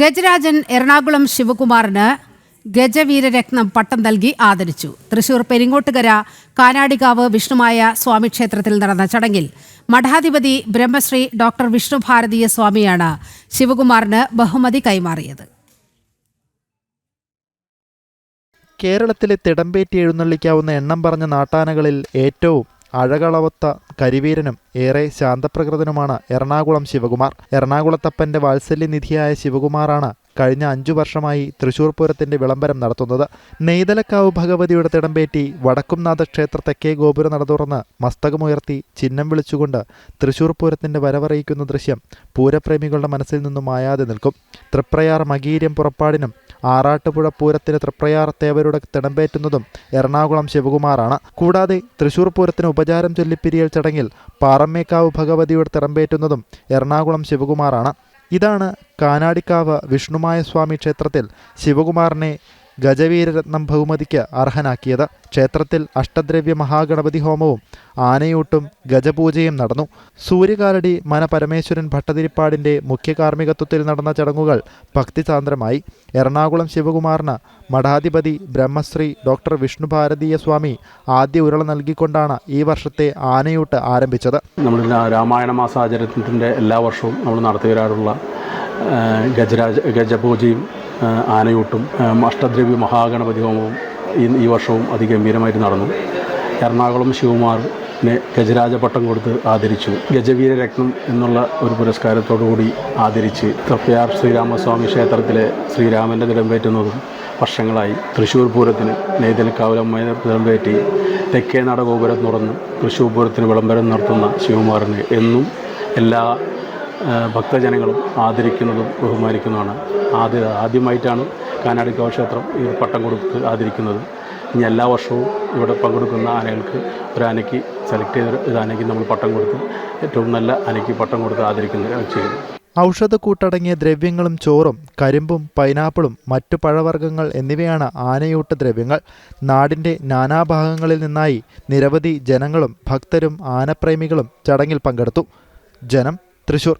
ഗജരാജൻ എറണാകുളം ശിവകുമാറിന് ഗജവീരരത്നം പട്ടം നൽകി ആദരിച്ചു. തൃശൂർ പെരിങ്ങോട്ടുകര കാനാടികാവ് വിഷ്ണുമായ സ്വാമി ക്ഷേത്രത്തിൽ നടന്ന ചടങ്ങിൽ മഠാധിപതി ബ്രഹ്മശ്രീ ഡോക്ടർ വിഷ്ണുഭാരതീയ സ്വാമിയാണ് ശിവകുമാറിന് ബഹുമതി കൈമാറിയത്. കേരളത്തിലെ തിടമ്പേറ്റി എഴുന്നള്ളിക്കാവുന്ന എണ്ണം പറഞ്ഞ നാട്ടാനകളിൽ ഏറ്റവും അഴകളവത്ത കരിവീരനും ഏറെ ശാന്തപ്രകൃതനുമാണ് എറണാകുളം ശിവകുമാർ. എറണാകുളത്തപ്പന്റെ വാത്സല്യനിധിയായ ശിവകുമാറാണ് കഴിഞ്ഞ അഞ്ചു വർഷമായി തൃശൂർ പൂരത്തിന്റെ വിളംബരം നടത്തുന്നത്. നെയ്തലക്കാവ് ഭഗവതിയുടെ തിടമ്പേറ്റി വടക്കുംനാഥ ക്ഷേത്ര തെക്കേ ഗോപുര നട തുറന്ന് മസ്തകമുയർത്തി ചിഹ്നം വിളിച്ചുകൊണ്ട് തൃശൂർ പൂരത്തിന്റെ വരവറിയിക്കുന്ന ദൃശ്യം പൂരപ്രേമികളുടെ മനസ്സിൽ നിന്നും മായാതെ നിൽക്കും. തൃപ്രയാർ മകീര്യം പുറപ്പാടിനും ആറാട്ടുപുഴ പൂരത്തിന് തൃപ്രയാർ തേവരുടെ തിടമ്പേറ്റുന്നതും എറണാകുളം ശിവകുമാറാണ്. കൂടാതെ തൃശൂർ പൂരത്തിന് ഉപചാരം ചൊല്ലിപ്പിരിയൽ ചടങ്ങിൽ പാറമേക്കാവ് ഭഗവതിയുടെ തിടമ്പേറ്റുന്നതും എറണാകുളം ശിവകുമാറാണ്. ഇതാണ് കാനാടിക്കാവ് വിഷ്ണുമായ സ്വാമി ക്ഷേത്രത്തിൽ ശിവകുമാറിനെ ഗജവീരരത്നം ബഹുമതിക്ക് അർഹനാക്കിയത്. ക്ഷേത്രത്തിൽ അഷ്ടദ്രവ്യ മഹാഗണപതി ഹോമവും ആനയൂട്ടും ഗജപൂജയും നടന്നു. സൂര്യകാലടി മനപരമേശ്വരൻ ഭട്ടതിരിപ്പാടിന്റെ മുഖ്യ കാർമ്മികത്വത്തിൽ നടന്ന ചടങ്ങുകൾ ഭക്തിസാന്ദ്രമായി. എറണാകുളം ശിവകുമാറിന് മഠാധിപതി ബ്രഹ്മശ്രീ ഡോക്ടർ വിഷ്ണു ഭാരതീയ സ്വാമി ആദ്യ ഉരുള നൽകിക്കൊണ്ടാണ് ഈ വർഷത്തെ ആനയൂട്ട് ആരംഭിച്ചത്. നമ്മൾ രാമായണ മാസാചരണത്തിന്റെ എല്ലാ വർഷവും നമ്മൾ നടത്തി വരാറുള്ള ഗജരാജ ഗജപൂജയും ആനയൂട്ടും അഷ്ടദ്രവ്യ മഹാഗണപതി ഹോമവും ഈ ഈ വർഷവും അതിഗംഭീരമായിട്ട് നടന്നു. എറണാകുളം ശിവകുമാറിനെ ഗജരാജ പട്ടം കൊടുത്ത് ആദരിച്ചു. ഗജവീര രത്നം എന്നുള്ള ഒരു പുരസ്കാരത്തോടുകൂടി ആദരിച്ച് തൃപ്പയാർ ശ്രീരാമസ്വാമി ക്ഷേത്രത്തിലെ ശ്രീരാമന്റെ തിടമ്പേറ്റുന്നതും വർഷങ്ങളായി. തൃശ്ശൂർ പൂരത്തിന് നെയ്തൽക്കാവലമ്മയെ തിടമ്പേറ്റി തെക്കേ നട ഗോപുരം തുറന്ന് തൃശ്ശൂർ പൂരത്തിന് വിളംബരം നടത്തുന്ന ശിവകുമാറിനെ എന്നും എല്ലാ ഭക്തജനങ്ങളും ആദരിക്കുന്നതും ബഹുമാനിക്കുന്നതുമാണ്. ആദ്യ ആദ്യമായിട്ടാണ് കാനാട് ക്ഷേത്രം ഈ പട്ടം കൊടുത്ത് ആദരിക്കുന്നത്. ഇനി എല്ലാ വർഷവും ഇവിടെ പങ്കെടുക്കുന്ന ആനകൾക്ക് ഒരു ആനയ്ക്ക് സെലക്ട് ചെയ്ത ഒരു ആനയ്ക്ക് നമ്മൾ പട്ടം കൊടുത്ത് ഏറ്റവും നല്ല ആനയ്ക്ക് പട്ടം കൊടുത്ത് ആദരിക്കുന്ന ചെയ്യുന്നു ഔഷധക്കൂട്ടടങ്ങിയ ദ്രവ്യങ്ങളും ചോറും കരിമ്പും പൈനാപ്പിളും മറ്റു പഴവർഗങ്ങൾ എന്നിവയാണ് ആനയൂട്ട് ദ്രവ്യങ്ങൾ. നാടിന്റെ നാനാഭാഗങ്ങളിൽ നിന്നായി നിരവധി ജനങ്ങളും ഭക്തരും ആനപ്രേമികളും ചടങ്ങിൽ പങ്കെടുത്തു. ജനം തൃശൂർ.